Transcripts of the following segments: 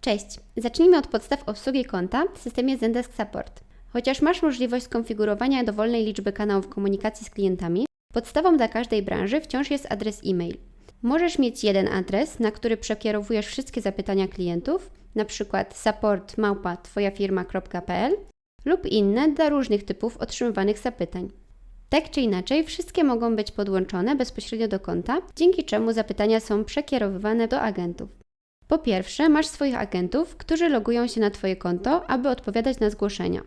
Cześć! Zacznijmy od podstaw obsługi konta w systemie Zendesk Support. Chociaż masz możliwość skonfigurowania dowolnej liczby kanałów komunikacji z klientami, podstawą dla każdej branży wciąż jest adres e-mail. Możesz mieć jeden adres, na który przekierowujesz wszystkie zapytania klientów, np. support małpa twojafirma.pl lub inne dla różnych typów otrzymywanych zapytań. Tak czy inaczej, wszystkie mogą być podłączone bezpośrednio do konta, dzięki czemu zapytania są przekierowywane do agentów. Po pierwsze, masz swoich agentów, którzy logują się na Twoje konto, aby odpowiadać na zgłoszenia.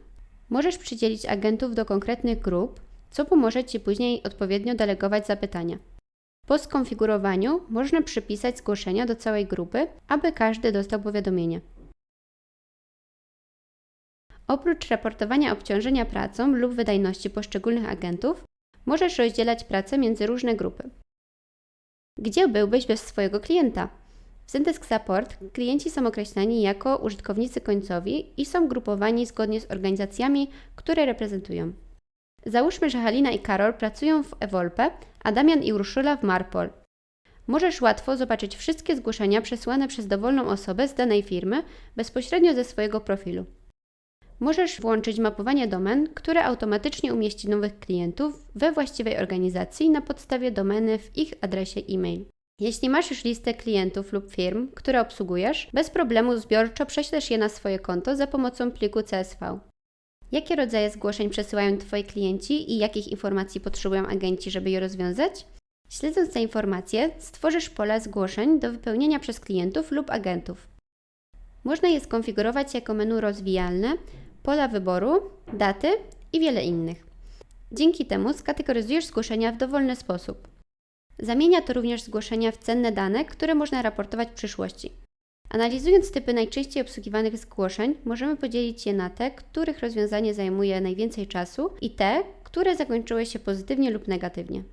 Możesz przydzielić agentów do konkretnych grup, co pomoże Ci później odpowiednio delegować zapytania. Po skonfigurowaniu można przypisać zgłoszenia do całej grupy, aby każdy dostał powiadomienie. Oprócz raportowania obciążenia pracą lub wydajności poszczególnych agentów, możesz rozdzielać pracę między różne grupy. Gdzie byłbyś bez swojego klienta? W Zendesk Support klienci są określani jako użytkownicy końcowi i są grupowani zgodnie z organizacjami, które reprezentują. Załóżmy, że Halina i Karol pracują w Evolpe, a Damian i Urszula w Marpol. Możesz łatwo zobaczyć wszystkie zgłoszenia przesłane przez dowolną osobę z danej firmy bezpośrednio ze swojego profilu. Możesz włączyć mapowanie domen, które automatycznie umieści nowych klientów we właściwej organizacji na podstawie domeny w ich adresie e-mail. Jeśli masz już listę klientów lub firm, które obsługujesz, bez problemu zbiorczo prześlesz je na swoje konto za pomocą pliku CSV. Jakie rodzaje zgłoszeń przesyłają Twoi klienci i jakich informacji potrzebują agenci, żeby je rozwiązać? Śledząc te informacje, stworzysz pola zgłoszeń do wypełnienia przez klientów lub agentów. Można je skonfigurować jako menu rozwijalne, pola wyboru, daty i wiele innych. Dzięki temu skategoryzujesz zgłoszenia w dowolny sposób. Zamienia to również zgłoszenia w cenne dane, które można raportować w przyszłości. Analizując typy najczęściej obsługiwanych zgłoszeń, możemy podzielić je na te, których rozwiązanie zajmuje najwięcej czasu i te, które zakończyły się pozytywnie lub negatywnie.